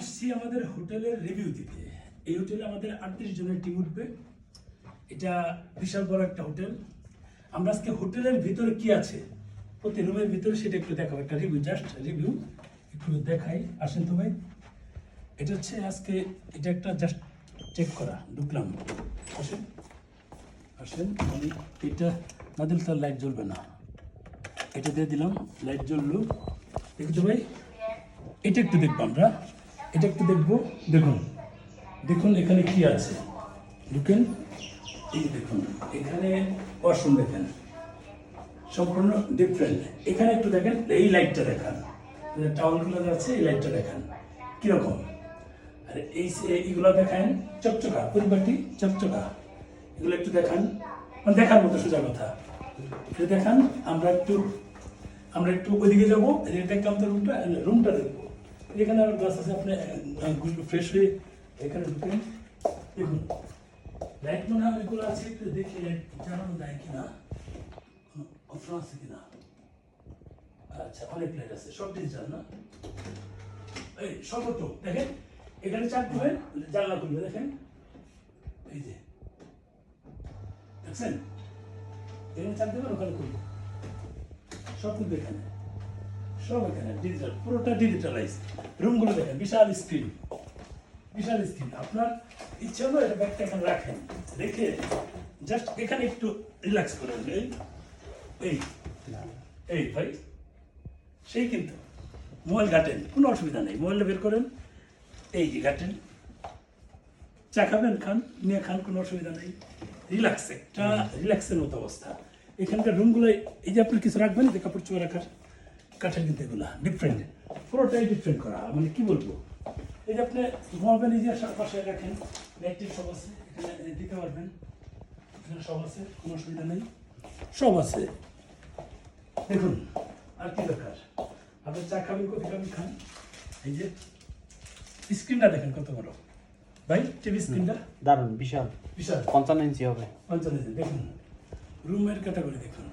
আসছি আমাদের হোটেলের রিভিউ দিতে। এই হোটেলে আমাদের আটত্রিশ জনের টিম উঠবে। এটা বিশাল বড় একটা হোটেল। আমরা আজকে হোটেলের ভিতরে কি আছে? প্রতি রুমের ভিতরে সেটা একটু দেখাবো। একটা রিভিউ জাস্ট রিভিউ একটু দেখাই। আসেন তো ভাই। এটা হচ্ছে আজকে, এটা একটা জাস্ট চেক করা। ঢুকলাম। আসেন। আসেন। আমি এটা না দিলে তার লাইট জ্বলবে না। এটা দিয়ে দিলাম। লাইট জ্বললো। দেখছ ভাই? এটা একটু দেখব আমরা। এটা একটু দেখব। দেখুন। দেখুন এখানে কি আছে। ঢুকেন এই দেখুন, এখানে ওয়াশরুম দেখেন। সম্পূর্ণ ডিফারেন্ট এখানে একটু দেখেন, এই লাইটটা দেখান। টাওয়ালগুলো আছে, এই লাইটটা দেখান। কীরকম? আর, এই এইগুলো দেখান, চকচকা পরিবারটি চকচকা। এগুলো একটু দেখান। মানে দেখার মতো সোজা কথা। দেখান, আমরা একটু আমরা একটু ওইদিকে যাব দেখলাম তো রুমটা রুমটা দেখব। এখানে আবার গ্লাস আছে, আপনি ফ্রেশ হয়ে এখানে ঢুকেন। দেখুন লাইট মনে হয় এগুলো আছে, একটু দেখে জানানো যায় কিনা অপশন আছে কিনা। আচ্ছা অনেক লাইট আছে, সব ডিজিটাল না? এই সর্বত্র দেখেন, এখানে চাপ দিবেন, জানলা খুলবে, দেখেন। এই যে, দেখছেন? এখানে চাপ দেবেন, ওখানে খুলবে। সব কিন্তু এখানে। সব এখানে ডিজিটাল পুরোটা ডিজিটালাইজ রুমগুলো দেখেন, বিশাল স্ক্রিন বিশাল স্ক্রিন আপনার ইচ্ছে হলো এটা ব্যাগটা এখানে রাখেন। রেখে জাস্ট এখানে একটু রিল্যাক্স করেন এই এই এই ভাই, সেই কিন্তু। মোবাইল ঘাটেন, কোনো অসুবিধা নেই। মোবাইলটা বের করেন, এই যে ঘাটেন। চা খাবেন, খান, নিয়ে খান, কোনো অসুবিধা নেই। রিল্যাক্স একটা রিল্যাক্সের মতো অবস্থা। এখানকার রুমগুলো এই যে আপনি কিছু রাখবেন যে কাপড় চোপড় রাখার। কাঠের কিন্তু এগুলো ডিফারেন্ট পুরোটাই ডিফারেন্ট করা। মানে কি বলব? এই যে আপনি ঘুমাবেন এই যে পাশে রাখেন লাইটের সব আছে এখানে দিতে পারবেন। এখানে সব আছে কোনো অসুবিধা নেই। সব আছে। দেখুন আর কি দরকার? আপনি চা খাবেন কফি খাবেন খান। এই যে স্ক্রিনটা দেখেন কত বড়। ভাই টিভি স্ক্রিনটা দারুণ বিশাল। বিশাল। পঞ্চান্ন ইঞ্চি হবে। পঞ্চান্ন ইঞ্চি, দেখুন। রুমের ক্যাটাগরি দেখুন।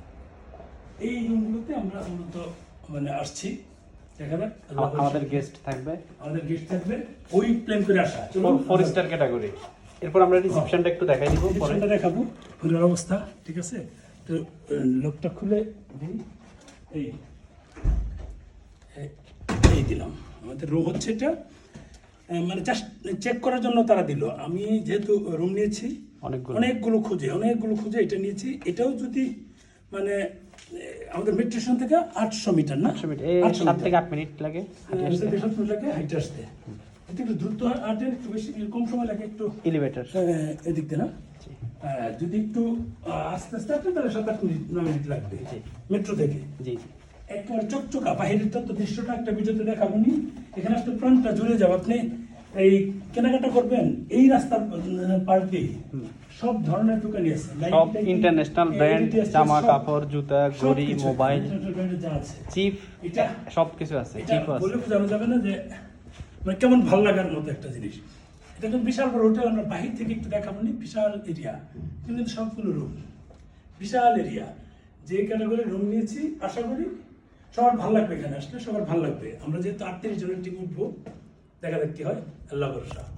এই রুমগুলোতে আমরা মূলত মানে আসছি। আমাদের গেস্ট থাকবে। আমাদের গেস্ট থাকবে। ওই প্ল্যান করে আসা। চলুন ফোর স্টার ক্যাটাগরি এরপর আমরা রিসেপশনটা একটু দেখাই দিব রিসেপশনটা দেখাবো। ঘরের অবস্থা ঠিক আছে? তো লোকটা খুলে দিই। এই এই- দিলাম। আমাদের রুম হচ্ছে এটা। মানে জাস্ট চেক করার জন্য তারা দিল। আমি যেহেতু রুম নিয়েছি অনেকগুলো। অনেকগুলো খুঁজে অনেকগুলো খুঁজে এটা নিয়েছি। এটাও যদি মানে আমাদের মেট্রো স্টেশন থেকে আটশো মিটার না? আটশো সাত থেকে আট মিনিট লাগে আসতে। থেকে সাত মিনিট লাগে হাইটে আসতে। একটু দ্রুত একটু বেশি কম সময় লাগে একটু। এলিভেটর এদিক দিয়ে না? যদি একটু আস্তে আস্তে আসেন তাহলে সাত আট মিনিট নয় মিনিট লাগবে মেট্রো থেকে। জি। একবার চকচকা বাহিরের তো দৃশ্যটা একটা ভিডিওতে দেখাবো নি। এখানে আসলে প্রাণটা জুড়ে যাবে আপনি এই কেনাকাটা করবেন এই রাস্তার সব ধরনের দোকানই আছে। সব ইন্টারন্যাশনাল ব্র্যান্ড জামা কাপড় জুতা ঘড়ি মোবাইল চিপ এটা সব কিছু আছে চিপও আছে। বলে বোঝানো যাবে না যে মানে কেমন ভালো লাগার মতো একটা জিনিস। এটা কিন্তু বিশাল বড় হোটেল আমরা বাহির থেকে একটু দেখাবো নি বিশাল এরিয়া কিন্তু সবগুলো রুম বিশাল এরিয়া যে ক্যাটাগরি রুম নিয়েছি আশা করি সবার ভালো লাগবে এখানে আসলে সবার ভালো লাগবে। আমরা যেহেতু আটত্রিশ জনের টিম উঠবো দেখা দেখতে হয়। আল্লাহ ভরসা।